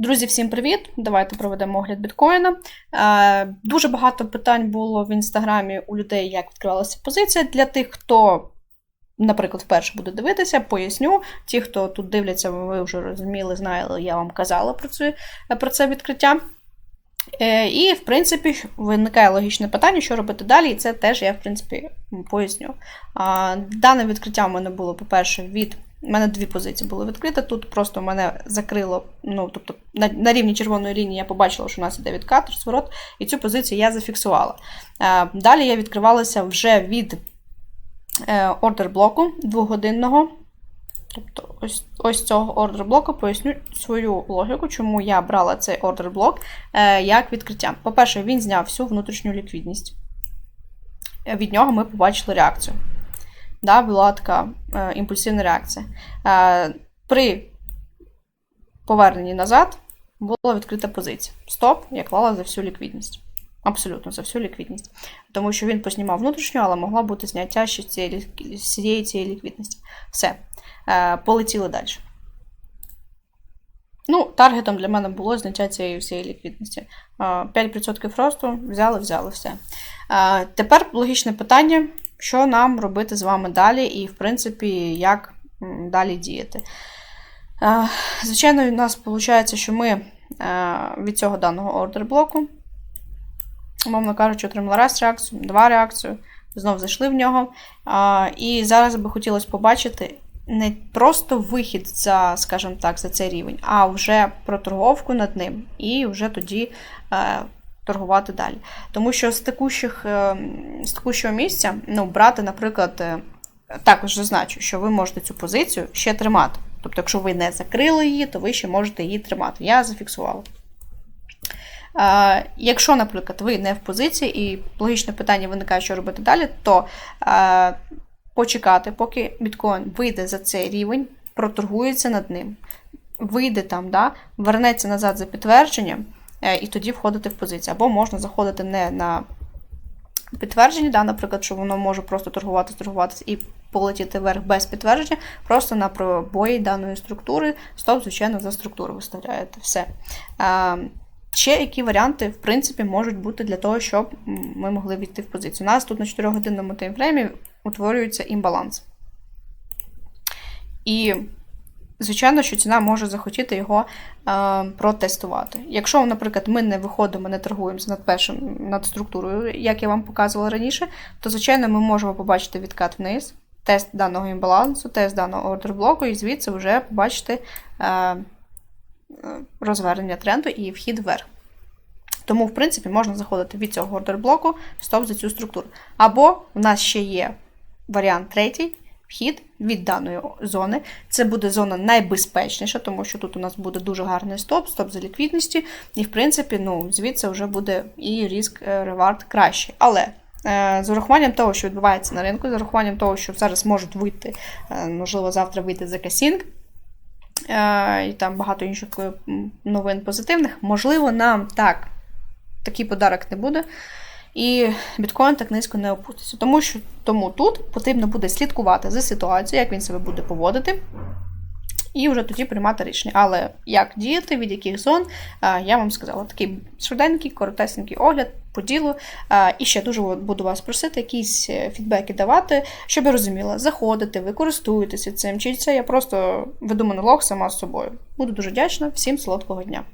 Друзі, всім привіт! Давайте проведемо огляд біткоїна. Е, Дуже багато питань було в інстаграмі у людей, як відкривалася позиція. Для тих, хто, наприклад, вперше буде дивитися, поясню. Ті, хто тут дивляться, ви вже розуміли, знали, я вам казала про це, про це відкриття. Е, І, в принципі, виникає логічне питання, що робити далі, і це теж я, в принципі, поясню. А, Дане відкриття в мене було, по-перше, від. У мене дві позиції були відкриті. Тут просто мене закрило, ну, тобто на, на рівні червоної лінії я побачила, що у нас іде відкат, розворот, і цю позицію я зафіксувала. Е, Далі я відкривалася вже від е, ордер блоку двогодинного. Тобто, ось ось цього ордер блоку поясню свою логіку, чому я брала цей ордер блок е, як відкриття. По-перше, він зняв всю внутрішню ліквідність. Від нього ми побачили реакцію. Да, була така е, імпульсивна реакція. Е, при поверненні назад була відкрита позиція. Стоп, я клала за всю ліквідність. Абсолютно за всю ліквідність. Тому що він поснімав внутрішню, але могла бути зняття ще цієї, цієї ліквідності. Все. Е, полетіли далі. Ну, таргетом для мене було зняття цієї всієї ліквідності. Е, 5% росту взяли, взяли все. Е, тепер логічне питання, що нам робити з вами далі, і, в принципі, як далі діяти. Звичайно, у нас виходить, що ми е, від цього даного ордер блоку, умовно кажучи, отримали раз реакцію, два реакцію, знов зайшли в нього. І зараз би хотілося побачити не просто вихід за, скажімо так, за цей рівень, а вже проторговку над ним, і вже тоді е, торгувати далі. Тому що з текущих, е, з текущого місця, ну, брати, наприклад, також зазначу, що ви можете цю позицію ще тримати. Тобто, якщо ви не закрили її, то ви ще можете її тримати. Я зафіксувала. Якщо, наприклад, ви не в позиції, і логічне питання виникає, що робити далі, то почекати, поки біткоін вийде за цей рівень, проторгується над ним, вийде там, да, вернеться назад за підтвердженням, е, і тоді входити в позицію. Або можна заходити не на підтвердження, да, наприклад, що воно може просто торгуватися, торгуватися і полетіти вверх без підтвердження, просто на пробої даної структури, стоп, звичайно, за структуру виставляєте. Все. Ще які варіанти, в принципі, можуть бути для того, щоб ми могли війти в позицію. У нас тут на 4-годинному таймфреймі утворюється імбаланс. І, звичайно, що ціна може захотіти його е, протестувати. Якщо, наприклад, ми не виходимо, не торгуємося над першим над структурою, як я вам показувала раніше, то, звичайно, ми можемо побачити відкат вниз, тест даного імбалансу, тест даного ордер-блоку, і звідси вже побачити. Е, розвернення тренду і вхід вверх. Тому, в принципі, можна заходити від цього ордер-блоку стоп за цю структуру. Або в нас ще є варіант третій. Вхід від даної зони. Це буде зона найбезпечніша, тому що тут у нас буде дуже гарний стоп, стоп за ліквідності, і, в принципі, ну, звідси вже буде і риск ревард кращий. Але е, з урахуванням того, що відбувається на ринку, з урахуванням того, що зараз можуть вийти, е, можливо, завтра вийти за касінг, Е, і там багато інших е, новин позитивних. Можливо, нам так, такий подарок не буде. І біткоін так низько не опуститься. Тому що тому тут потрібно буде слідкувати за ситуацією, як він себе буде поводити, і вже тоді приймати рішення. Але як діяти, від яких зон, е, я вам сказала. Такий швиденький, коротесенький огляд по ділу. І ще дуже буду вас просити якісь фідбеки давати, щоб я розуміла, заходите, ви користуєтеся цим, чи це я просто веду монолог сама з собою. Буду дуже вдячна, всім солодкого дня.